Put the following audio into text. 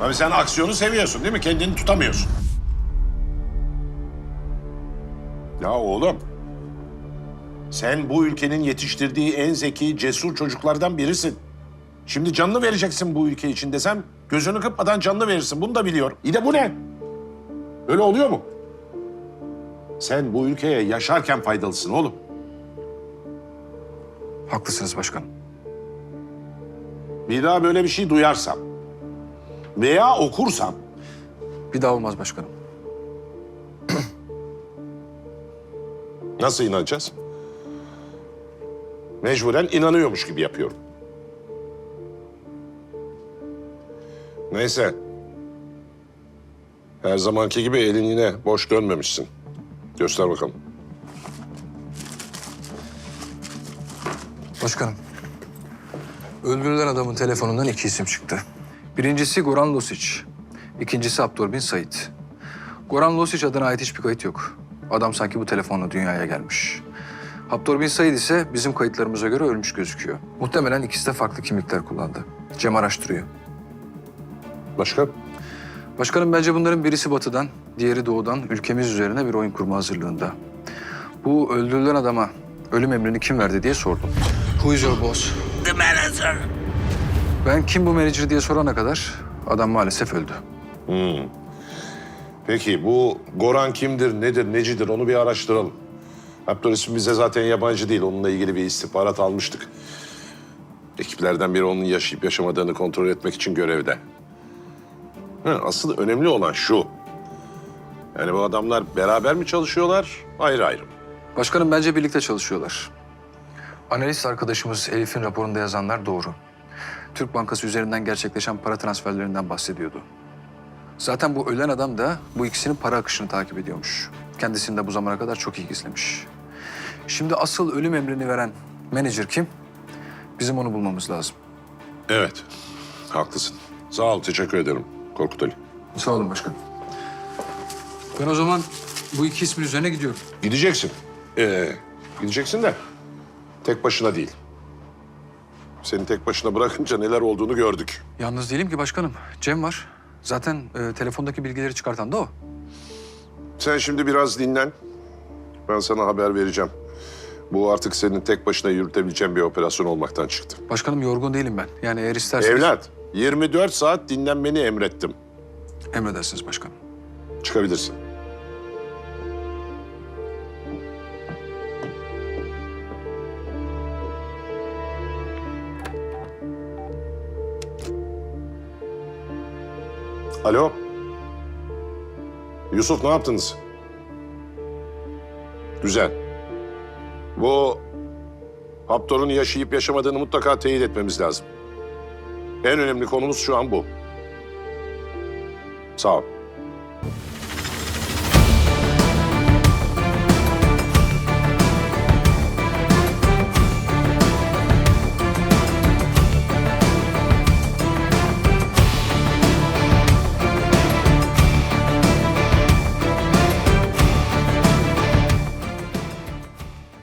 Abi sen aksiyonu seviyorsun değil mi? Kendini tutamıyorsun. Ya oğlum. Sen bu ülkenin yetiştirdiği en zeki, cesur çocuklardan birisin. Şimdi canını vereceksin bu ülke için desem gözünü kırpmadan canını verirsin. Bunu da biliyor. İyi de bu ne? Öyle oluyor mu? Sen bu ülkeye yaşarken faydalısın oğlum. Haklısınız başkanım. Bir daha böyle bir şey duyarsam veya okursam Bir daha olmaz başkanım. nasıl inanacağız? Mecburen inanıyormuş gibi yapıyorum. Neyse. Her zamanki gibi elin yine boş dönmemişsin. Göster bakalım. Başkanım. Öldürülen adamın telefonundan iki isim çıktı. Birincisi Goran Losic. İkincisi Abdur bin Said. Goran Losic adına ait hiçbir kayıt yok. Adam sanki bu telefonla dünyaya gelmiş. Abdur bin Said ise bizim kayıtlarımıza göre ölmüş gözüküyor. Muhtemelen ikisi de farklı kimlikler kullandı. Cem araştırıyor. Başka? Başkanım bence bunların birisi batıdan, diğeri doğudan ülkemiz üzerine bir oyun kurma hazırlığında. Bu öldürülen adama ölüm emrini kim verdi diye sordum. Who is your boss? The manager. Ben kim bu manager diye sorana kadar adam maalesef öldü. Peki bu Goran kimdir, nedir, necidir onu bir araştıralım. Abdül ismi bize zaten yabancı değil. Onunla ilgili bir istihbarat almıştık. Ekiplerden biri onun yaşayıp yaşamadığını kontrol etmek için görevde. Ha, asıl önemli olan şu. Yani bu adamlar beraber mi çalışıyorlar, ayrı ayrı mı? Başkanım bence birlikte çalışıyorlar. Analist arkadaşımız Elif'in raporunda yazanlar doğru. Türk Bankası üzerinden gerçekleşen para transferlerinden bahsediyordu. Zaten bu ölen adam da bu ikisinin para akışını takip ediyormuş. Kendisini de bu zamana kadar çok iyi gizlemiş. Şimdi asıl ölüm emrini veren menajer kim? Bizim onu bulmamız lazım. Evet, haklısın. Sağ ol, teşekkür ederim Korkut Ali. Sağ olun başkanım. Ben o zaman bu iki ismin üzerine gidiyorum. Gideceksin. Ee, gideceksin de tek başına değil. Seni tek başına bırakınca neler olduğunu gördük. Yalnız değilim ki başkanım. Cem var. Zaten e, telefondaki bilgileri çıkartan da o. Sen şimdi biraz dinlen. Ben sana haber vereceğim. Bu artık senin tek başına yürütebileceğin bir operasyon olmaktan çıktı. Başkanım yorgun değilim ben. Yani eğer isterseniz... Evlat, 24 saat dinlenmeni emrettim. Emredersiniz başkanım. Çıkabilirsin. Alo. Yusuf ne yaptınız? Güzel. Bu Haptor'un yaşayıp yaşamadığını mutlaka teyit etmemiz lazım. En önemli konumuz şu an bu. Sağ ol.